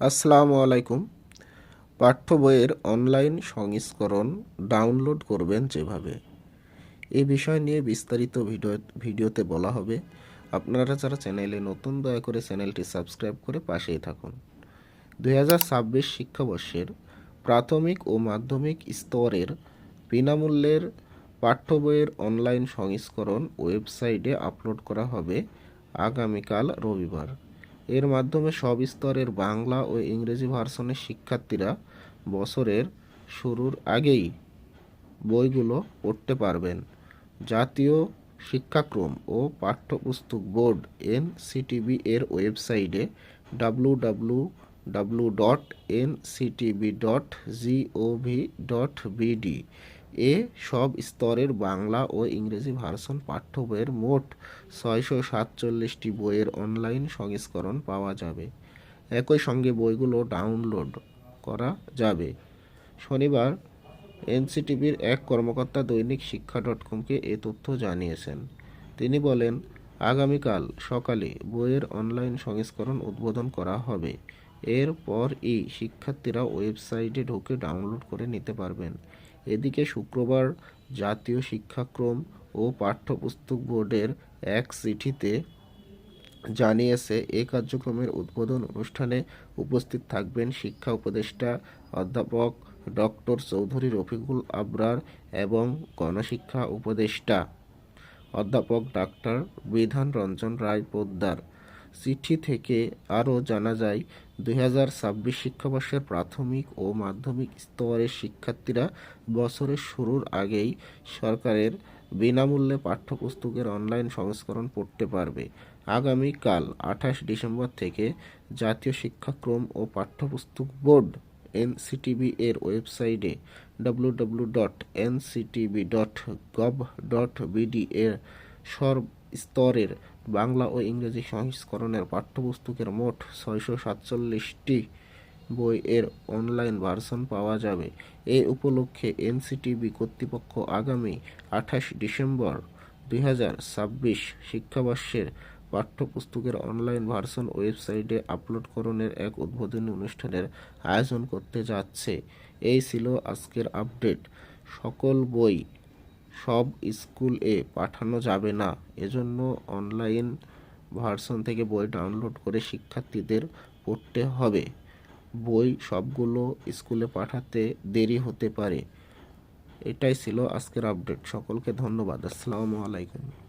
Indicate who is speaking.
Speaker 1: আসসালামু আলাইকুম। পাঠ্য বইয়ের অনলাইন সংস্করণ ডাউনলোড করবেন যেভাবে। এই বিষয় নিয়ে বিস্তারিত ভিডিও, ভিডিওতে বলা হবে। আপনারা যারা চ্যানেলে নতুন, দয়া করে চ্যানেলটি সাবস্ক্রাইব করে পাশেই থাকুন। দুই হাজার ছাব্বিশ শিক্ষাবর্ষের প্রাথমিক ও মাধ্যমিক স্তরের বিনামূল্যের পাঠ্য বইয়ের অনলাইন সংস্করণ ওয়েবসাইটে আপলোড করা হবে আগামীকাল রবিবার। এর মাধ্যমে সব স্তরের বাংলা ও ইংরেজি ভার্সনের শিক্ষার্থীরা বছরের শুরুর আগেই বইগুলো পড়তে পারবেন। জাতীয় শিক্ষাক্রম ও পাঠ্যপুস্তক বোর্ড এনসিটিবি এর ওয়েবসাইটে W W W dot N NCTB dot GOV dot BD এ সব স্তরের বাংলা ও ইংরেজি ভার্সন পাঠ্য বইয়ের মোট ছয়শো সাতচল্লিশটি বইয়ের অনলাইন সংস্করণ পাওয়া যাবে। একই সঙ্গে বইগুলো ডাউনলোড করা যাবে। শনিবার এনসিটিভির এক কর্মকর্তা দৈনিক শিক্ষা ডট কমকে এ তথ্য জানিয়েছেন। তিনি বলেন, আগামীকাল সকালে বইয়ের অনলাইন সংস্করণ উদ্বোধন করা হবে। এরপরই শিক্ষার্থীরা ওয়েবসাইটে ঢুকে ডাউনলোড করে নিতে পারবেন। এদিকে শুক্রবার জাতীয় শিক্ষাক্রম ও পাঠ্যপুস্তক বোর্ডের এক চিঠিতে জানিয়েছে, এ কার্যক্রমের উদ্বোধন অনুষ্ঠানে উপস্থিত থাকবেন শিক্ষা উপদেষ্টা অধ্যাপক ডক্টর চৌধুরী রফিকুল আবরার এবং গণশিক্ষা উপদেষ্টা অধ্যাপক ডাক্তার বিধান রঞ্জন রায় পোদ্দার। চিঠি থেকে আরও জানা যায়, দুই হাজার ছাব্বিশ শিক্ষাবর্ষের প্রাথমিক ও মাধ্যমিক স্তরের শিক্ষার্থীরা বছরের শুরুর আগেই সরকারের বিনামূল্যে পাঠ্যপুস্তকের অনলাইন সংস্করণ পড়তে পারবে। আগামীকাল আঠাশ ডিসেম্বর থেকে জাতীয় শিক্ষাক্রম ও পাঠ্যপুস্তক বোর্ড এনসিটিবি এর ওয়েবসাইটে W W dot NCTB dot gov dot BD এর সর্ব স্তরের বাংলা ও ইংরেজি সংস্করণের পাঠ্যপুস্তকের মোট ছয়শো সাতচল্লিশটি বই এর অনলাইন ভার্সন পাওয়া যাবে। এ উপলক্ষে এনসিটিবি কর্তৃপক্ষ আগামী আঠাশ ডিসেম্বর দুই হাজার ছাব্বিশ শিক্ষাবর্ষের পাঠ্যপুস্তকের অনলাইন ভার্সন ওয়েবসাইটে আপলোডকরণের এক উদ্বোধনী অনুষ্ঠানের আয়োজন করতে যাচ্ছে। এই ছিল আজকের আপডেট সকল বই সব স্কুলে পাঠানো যাবে না। এজন্য অনলাইন ভার্সন থেকে বই ডাউনলোড করে শিক্ষার্থীদের পড়তে হবে। বই সবগুলো স্কুলে পাঠাতে দেরি হতে পারে। এটাই ছিল আজকের আপডেট। সকলকে ধন্যবাদ। আসসালামু আলাইকুম।